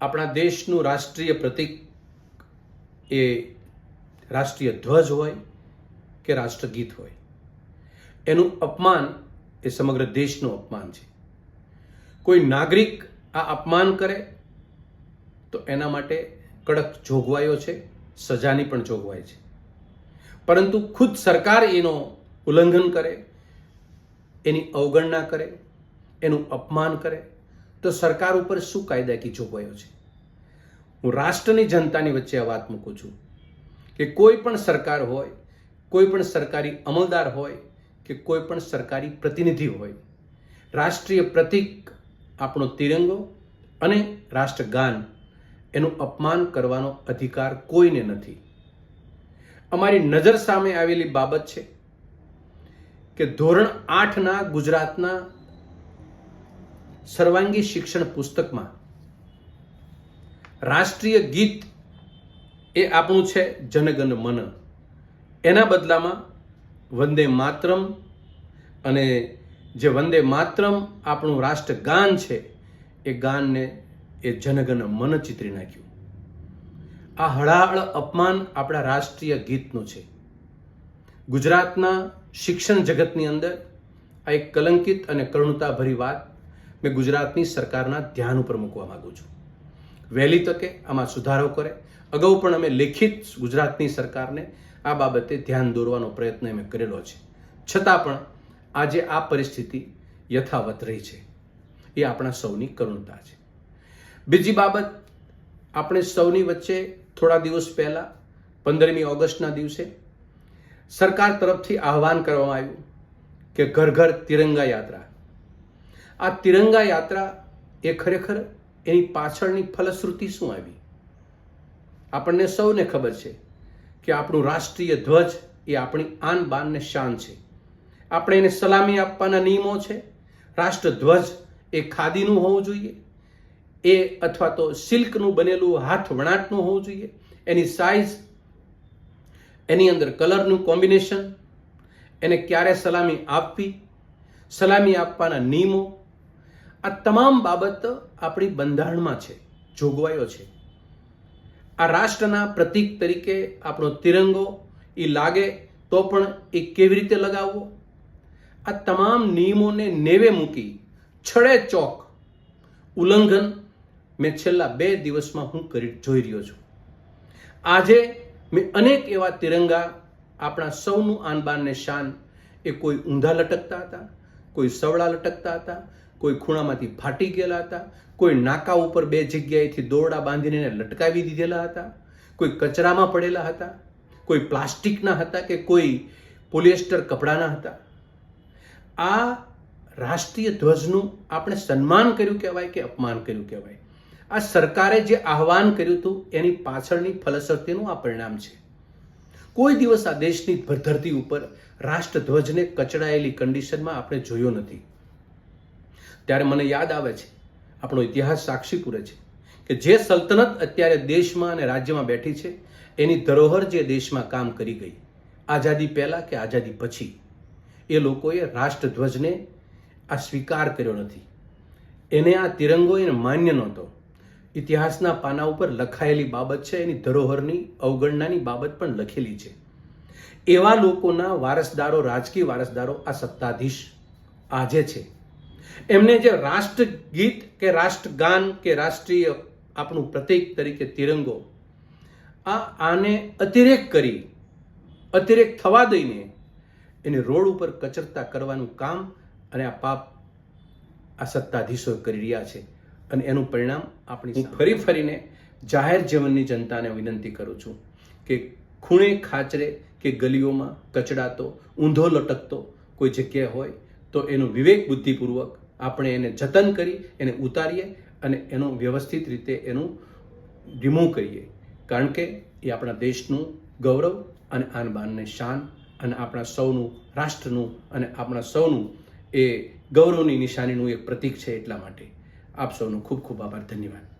આપણા દેશનું રાષ્ટ્રીય પ્રતિક એ રાષ્ટ્રીય ધ્વજ હોય કે રાષ્ટ્રગીત હોય. એનું અપમાન એ સમગ્ર દેશનું અપમાન છે. કોઈ નાગરિક આ અપમાન કરે તો એના માટે કડક જોગવાઈઓ છે, સજાની પણ જોગવાઈ છે. પરંતુ ખુદ સરકાર એનો ઉલ્લંઘન કરે, એની અવગણના કરે, એનું અપમાન કરે તો સરકાર ઉપર શું કાયદાકીય જોગવાઈઓ છે? હું રાષ્ટ્રની જનતાની વચ્ચે આ વાત મૂકું છું કે કોઈ પણ સરકાર હોય, કોઈ પણ સરકારી અમલદાર હોય કે કોઈ પણ સરકારી પ્રતિનિધિ હોય, રાષ્ટ્રીય પ્રતિક આપણો તિરંગો અને રાષ્ટ્રગાન એનું અપમાન કરવાનો અધિકાર કોઈને નથી. અમારી નજર સામે આવેલી બાબત છે કે ધોરણ આઠના ગુજરાતના સર્વાંગી શિક્ષણ પુસ્તકમાં રાષ્ટ્રીય ગીત એ આપણું છે જનગણ મન. એના બદલામાં વંદે માતરમ અને જે વંદે માતરમ આપણું રાષ્ટ્રગાન છે, એ ગાનને એ જનગણ મન ચિતરી નાખ્યું. આ હળાહળ અપમાન આપણા રાષ્ટ્રીય ગીતનું છે. ગુજરાતના શિક્ષણ જગતની અંદર આ એક કલંકિત અને કરુણતાભરી વાત મેં ગુજરાતની સરકારના ધ્યાન ઉપર મૂકવા માંગુ છું. વહેલી તકે આમાં સુધારો કરે. અગાઉ પણ અમે લેખિત ગુજરાતની સરકારને આ બાબતે ધ્યાન દોરવાનો પ્રયત્ન અમે કરેલો છે. છતાં પણ આજે આ પરિસ્થિતિ યથાવત રહી છે. એ આપણા સૌની કરુણતા છે. બીજી બાબત, આપણે સૌની વચ્ચે થોડા દિવસ પહેલાં, પંદરમી ઓગસ્ટના દિવસે, સરકાર તરફથી આહવાન કરવામાં આવ્યું કે ઘર ઘર તિરંગા યાત્રા. આ તિરંગા યાત્રા એ ખરેખર એની પાછળની ફલશ્રુતિ શું આવી? આપણને સૌને ખબર છે કે આપણું રાષ્ટ્રીય ધ્વજ એ આપણી આન બાનને શાન છે. આપણે એને સલામી આપવાના નિયમો છે. રાષ્ટ્રધ્વજ એ ખાદીનું હોવું જોઈએ. એ અથવા તો સિલ્કનું બનેલું હાથ વણાટનું હોવું જોઈએ. એની સાઇઝ એની અંદર કલરનું કોમ્બિનેશન એને ક્યારે સલામી આપવી, સલામી આપવાના નિયમો આ તમામ બાબત આપણી બંધારણમાં છે, જોગવાઈઓ છે. આ રાષ્ટ્રના પ્રતીક તરીકે આપણો તિરંગો, એ લાગે તો પણ એ કેવી રીતે લગાવવો? આ તમામ નિયમોને નેવે મૂકી છડે ચોક ઉલ્લંઘન મેં છેલ્લા બે દિવસમાં હું કરી જોઈ રહ્યો છું. આજે મેં અનેક એવા તિરંગા આપણા સૌનું આનબાનને શાન, એ કોઈ ઊંધા લટકતા હતા, કોઈ સવળા લટકતા હતા કોઈ ખૂણામાંથી ફાટી ગયેલા હતા, કોઈ નાકા ઉપર બે જગ્યાએથી દોરડા બાંધીને એને લટકાવી દીધેલા હતા, કોઈ કચરામાં પડેલા હતા, કોઈ પ્લાસ્ટિકના હતા કે કોઈ પોલિએસ્ટર કપડાના હતા. આ રાષ્ટ્રીય ધ્વજનું આપણે સન્માન કર્યું કહેવાય કે અપમાન કર્યું કહેવાય? આ સરકારે જે આહવાન કર્યું હતું, એની પાછળની ફલસરતીનું આ પરિણામ છે. કોઈ દિવસ આ દેશની ધરતી ઉપર રાષ્ટ્રધ્વજને કચડાયેલી કન્ડિશનમાં આપણે જોયો નથી. ત્યારે મને યાદ આવે છે, આપણો ઇતિહાસ સાક્ષી પૂરે છે કે જે સલ્તનત અત્યારે દેશમાં અને રાજ્યમાં બેઠી છે, એની ધરોહર જે દેશમાં કામ કરી ગઈ, આઝાદી પહેલાં કે આઝાદી પછી, એ લોકોએ રાષ્ટ્રધ્વજને આ સ્વીકાર કર્યો નથી. એને આ તિરંગો એને માન્ય નહોતો. ઇતિહાસના પાના ઉપર લખાયેલી બાબત છે, એની ધરોહરની અવગણનાની બાબત પણ લખેલી છે. એવા લોકોના વારસદારો, રાજકીય વારસદારો આ સત્તાધીશ આજે છે. એમને જે રાષ્ટ્રગીત કે રાષ્ટ્રગાન કે રાષ્ટ્રીય આપણું પ્રતીક તરીકે તિરંગો આ આને અતિરેક કરી અતિરેક થવા દઈને એને રોડ ઉપર કચરતા કરવાનું કામ અને આ પાપ આ સત્તાધીશો કરી રહ્યા છે. અને એનું પરિણામ આપણી ફરી ફરીને જાહેર જીવનની જનતાને વિનંતી કરું છું કે ખૂણે ખાચરે કે ગલીઓમાં કચડાતો ઊંધો લટકતો કોઈ જગ્યાએ હોય તો એનું વિવેક બુદ્ધિપૂર્વક આપણે એને જતન કરી, એને ઉતારીએ અને એનો વ્યવસ્થિત રીતે એનું રિમૂવ કરીએ. કારણ કે એ આપણા દેશનું ગૌરવ અને આન બાનને શાન અને આપણા સૌનું રાષ્ટ્રનું અને આપણા સૌનું એ ગૌરવની નિશાનીનું એક પ્રતીક છે એટલા માટે. આપ સૌનો ખૂબ ખૂબ આભાર. ધન્યવાદ.